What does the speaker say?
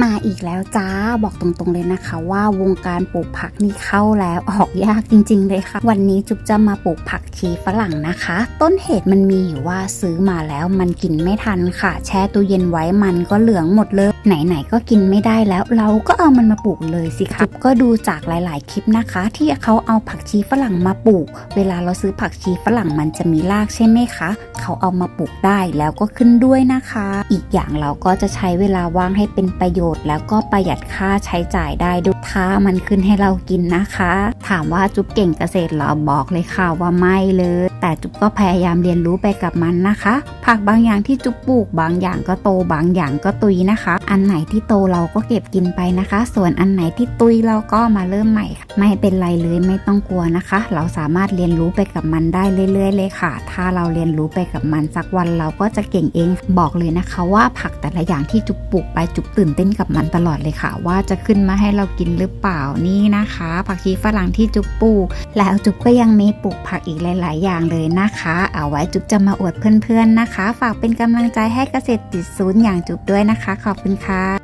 มาอีกแล้วจ้าบอกตรงๆเลยนะคะ ว่าวงการปลูกผักนี่เข้าแล้วออกยากจริง ๆ เลยค่ะ วันนี้จุ๊บจะมาปลูกผักชีฝรั่งนะคะ ต้นเหตุมันมีอยู่ว่าซื้อมาแล้วมันกินไม่ทันค่ะ แช่ตู้เย็นไว้มันก็เหลืองหมดเลย ไหนๆก็กินไม่ได้แล้ว เราก็เอามันมาปลูกเลยสิคะจุ๊บก็ดูจากหลาย ๆ คลิปนะคะ ที่เขาเอาผักชีฝรั่งมาปลูก เวลาเราซื้อผักชีฝรั่งมันจะมีรากใช่ไหมคะเขาเอามาปลูกได้แล้วก็ขึ้นด้วยนะคะ อีกอย่างเราก็จะใช้เวลาว่างให้เป็นประโยชน์แล้วก็ประหยัดค่าใช้จ่ายได้ด้วยถ้ามันขึ้นให้เรากินนะคะ ถามว่าจุ๊บเก่งเกษตรหรอบอกเลยค่ะว่าไม่เลย แต่จุ๊บก็พยายามเรียนรู้ไปกับมันนะคะ ผักบางอย่างที่จุ๊บปลูกบางอย่างก็โตบางอย่างก็ตุยนะคะ อันไหนที่โตเราก็เก็บกินไปนะคะ ส่วนอันไหนที่ตุยเราก็มาเริ่มใหม่ค่ะไม่เป็นไรเลยไม่ต้องกลัวนะคะ เราสามารถเรียนรู้ไปกับมันได้เรื่อย ๆ เลยค่ะ ถ้าเราเรียนรู้ไปกับมันสักวันเราก็จะเก่งเอง บอกเลยนะคะว่าผักแต่ละอย่างที่จุ๊บปลูกไปจุ๊บตื่นเต้นกับมันตลอดเลยค่ะ ว่าจะขึ้นมาให้เรากินหรือเปล่านี่นะคะ ผักชีฝรั่งที่จุ๊บปลูก แล้วจุ๊บก็ยังมีปลูกผักอีกหลาย ๆ อย่างเลยนะคะ เอาไว้จุ๊บจะมาอวดเพื่อนๆนะคะ ฝากเป็นกำลังใจให้เกษตรติดศูนย์อย่างจุ๊บด้วยนะคะ ขอบคุณค่ะ